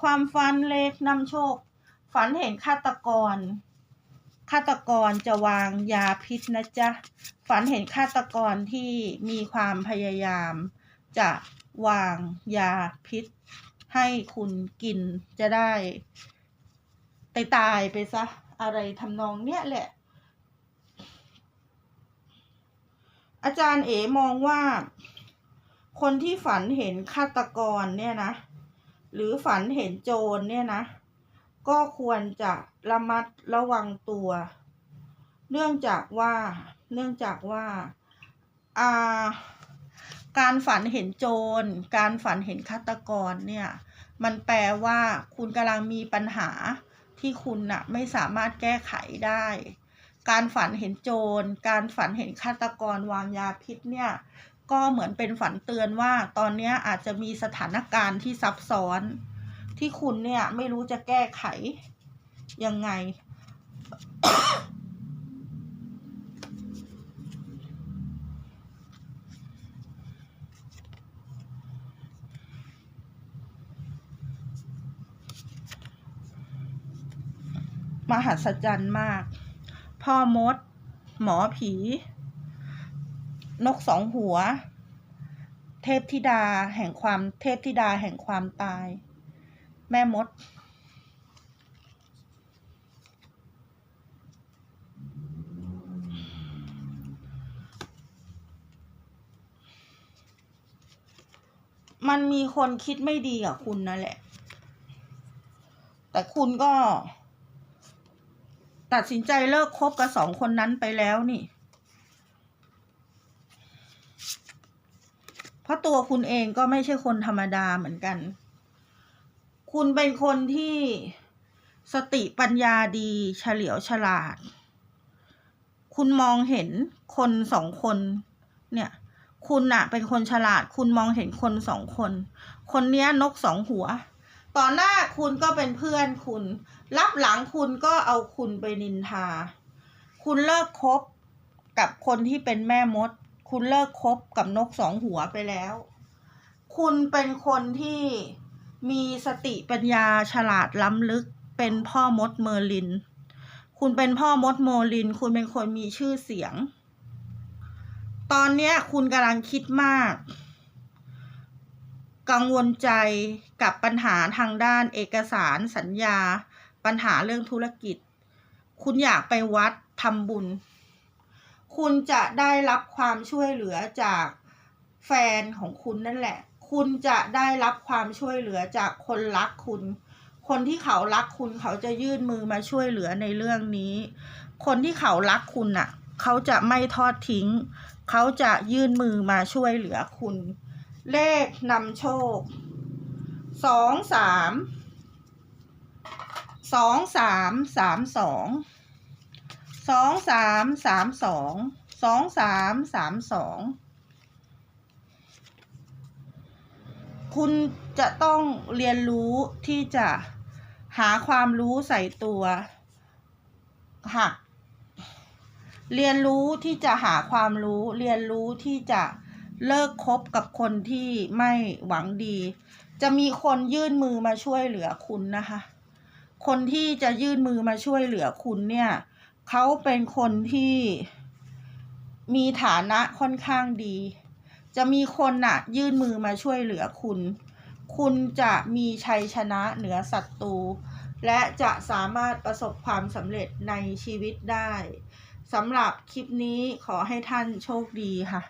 ความฝันเล็กนำโชค ฝันเห็นฆาตกร ฆาตกรจะวางยาพิษนะจ๊ะ ฝันเห็นฆาตกรที่มีความพยายาม จะวางยาพิษ ให้คุณกินจะได้ตายตายไปซะ อะไรทำนองเนี้ยแหละ อาจารย์เอ๋มองว่า คนที่ฝันเห็นฆาตกรเนี่ยนะ หรือฝันเห็นโจรเนี่ยนะ ก็ควรจะระมัดระวังตัว เนื่องจากว่า เนื่องจากว่าอ่าการฝันเห็นโจร การฝันเห็นฆาตกรเนี่ย มันแปลว่าคุณกำลังมีปัญหาที่คุณน่ะไม่สามารถแก้ไขได้ การฝันเห็นโจร การฝันเห็นฆาตกรวางยาพิษเนี่ย ก็เหมือนเป็นฝันเตือนว่าตอนนี้อาจจะมีสถานการณ์ที่ซับซ้อน ที่คุณเนี่ยไม่รู้จะแก้ไขยังไง มหัศจรรย์มาก พ่อมด หมอผี นกสองหัว เทพธิดาแห่งความเทพธิดาแห่งความตาย แม่มด มันมีคนคิดไม่ดีกับคุณนั่นแหละ แต่คุณก็ ตัดสินใจเลิกคบกับสองคนนั้นไปแล้วนี่ เพราะ ตัวคุณเองก็ไม่ใช่คนธรรมดาเหมือนกัน คุณเป็นคนที่สติปัญญาดีเฉลียวฉลาด คุณมองเห็นคนสองคน เนี่ย คุณน่ะเป็นคนฉลาด คุณมองเห็นคนสองคน คนเนี้ยนกสองหัว ต่อหน้าคุณก็เป็นเพื่อนคุณ รับหลังคุณก็เอาคุณไปนินทา คุณเลิกคบกับคนที่เป็นแม่มด คุณเลิกคบกับนกสองหัวไปแล้ว คุณเป็นคนที่มีสติปัญญาฉลาดล้ำลึก เป็นพ่อมดเมอร์ลิน คุณเป็นพ่อมดโมอร์ลิน คุณเป็นคนมีชื่อเสียง ตอนนี้คุณกำลังคิดมาก กังวลใจกับปัญหาทางด้านเอกสารสัญญา ปัญหาเรื่องธุรกิจ คุณอยากไปวัดทำบุญ คุณจะได้รับความช่วยเหลือจากแฟนของคุณนั่นแหละ คุณจะได้รับความช่วยเหลือจากคนรักคุณ คนที่เขารักคุณเขาจะยื่นมือมาช่วยเหลือในเรื่องนี้ คนที่เขารักคุณน่ะ เขาจะไม่ทอดทิ้ง เขาจะยื่นมือมาช่วยเหลือคุณ เลขนำโชคสองสามสองสามสามสอง สองสามสามสองสองสามสามสองคุณจะต้องเรียนรู้ที่จะหาความรู้ใส่ตัวหักเรียนรู้ที่จะหาความรู้ เรียนรู้ที่จะเลิกคบกับคนที่ไม่หวังดี จะมีคนยื่นมือมาช่วยเหลือคุณนะคะ คนที่จะยื่นมือมาช่วยเหลือคุณเนี่ย เขาเป็นคนที่มีฐานะค่อนข้างดี จะมีคนน่ะ ยื่นมือมาช่วยเหลือคุณ คุณจะมีชัยชนะเหนือศัตรูและจะสามารถประสบความสำเร็จในชีวิตได้สำหรับคลิปนี้ขอให้ท่านโชคดีค่ะ